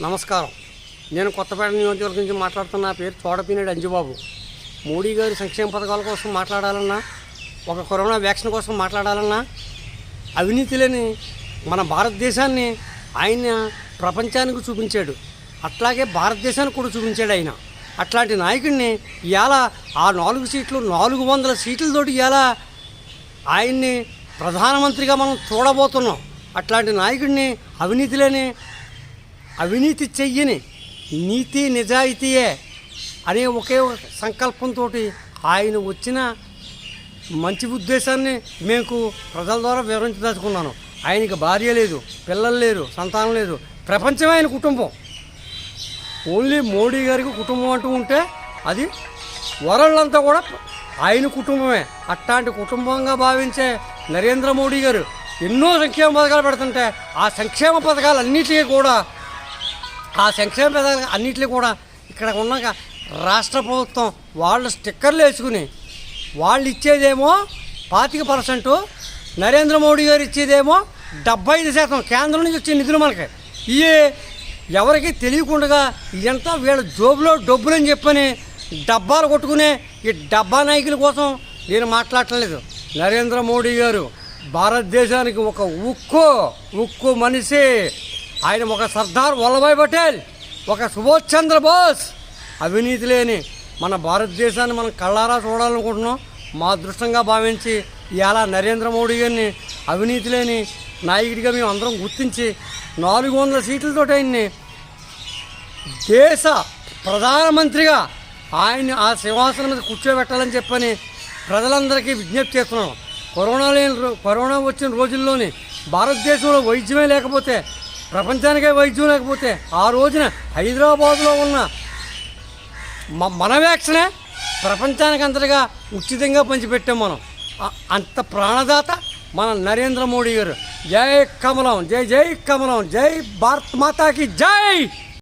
నమస్కారం. నేను కొత్తపేట నియోజకవర్గం నుంచి మాట్లాడుతున్న నా పేరు తోడపినేడు అంజుబాబు. మోడీ గారి సంక్షేమ పథకాల కోసం మాట్లాడాలన్నా ఒక కరోనా వ్యాక్సిన్ కోసం మాట్లాడాలన్నా అవినీతి లేని మన భారతదేశాన్ని ఆయన ప్రపంచానికి చూపించాడు. అట్లాగే భారతదేశానికి కూడా చూపించాడు ఆయన. అట్లాంటి నాయకుడిని ఇవాళ ఆ నాలుగు సీట్లు నాలుగు వందల సీట్లతోటి ఇవాళ ఆయన్ని ప్రధానమంత్రిగా మనం చూడబోతున్నాం. అట్లాంటి నాయకుడిని అవినీతి లేని అవినీతి చెయ్యని నీతి నిజాయితీయే అనే ఒకే సంకల్పంతో ఆయన వచ్చిన మంచి ఉద్దేశాన్ని మేము ప్రజల ద్వారా వివరించదలుచుకున్నాను. ఆయనకి భార్య లేదు పిల్లలు లేరు సంతానం లేదు. ప్రపంచమే ఆయన కుటుంబం. ఓన్లీ మోడీ గారికి కుటుంబం అంటూ ఉంటే అది వరల్డ్ కూడా ఆయన కుటుంబమే. అట్లాంటి కుటుంబంగా భావించే నరేంద్ర మోడీ గారు ఎన్నో సంక్షేమ పథకాలు పెడుతుంటే ఆ సంక్షేమ పథకాలన్నిటికీ కూడా ఆ సంక్షేమ పథకాలు అన్నింటినీ కూడా ఇక్కడ ఉన్న రాష్ట్ర ప్రభుత్వం వాళ్ళు స్టిక్కర్లు వేసుకుని వాళ్ళు ఇచ్చేదేమో పాతిక పర్సెంటు నరేంద్ర మోడీ గారు ఇచ్చేదేమో డెబ్బై ఐదు శాతం కేంద్రం నుంచి వచ్చే నిధులు మనకి. ఇవి ఎవరికి తెలియకుండా ఇదంతా వీళ్ళ జోబులో డబ్బులని చెప్పని డబ్బాలు కొట్టుకునే ఈ డబ్బా నాయకుల కోసం నేను మాట్లాడలేదు నరేంద్ర మోడీ గారు భారతదేశానికి ఒక ఉక్కు ఉక్కు మనిషి. ఆయన ఒక సర్దార్ వల్లభాయ్ పటేల్ ఒక సుభాష్ చంద్రబోస్ అవినీతి లేని మన భారతదేశాన్ని మనం కళ్ళారా చూడాలనుకుంటున్నాం. మా అదృష్టంగా భావించి ఇలా నరేంద్ర మోడీ గారిని అవినీతి లేని నాయకుడిగా మేము అందరం గుర్తించి నాలుగు వందల సీట్లతో ఆయన్ని దేశ ప్రధానమంత్రిగా ఆయన్ని ఆ సింహాసనం మీద కూర్చోబెట్టాలని చెప్పని ప్రజలందరికీ విజ్ఞప్తి చేస్తున్నాం. కరోనా లేని రో- కరోనా వచ్చిన రోజుల్లోని భారతదేశంలో వైద్యమే లేకపోతే ప్రపంచానికే వైద్యం లేకపోతే ఆ రోజున హైదరాబాదులో ఉన్న మన వ్యాక్సినే ప్రపంచానికి అంతటిగా ఉచితంగా పంచిపెట్టాం మనం. అంత ప్రాణదాత మన నరేంద్ర మోడీ గారు. జై కమలం జై జై కమలం జై భారత్ మాతాకి జై!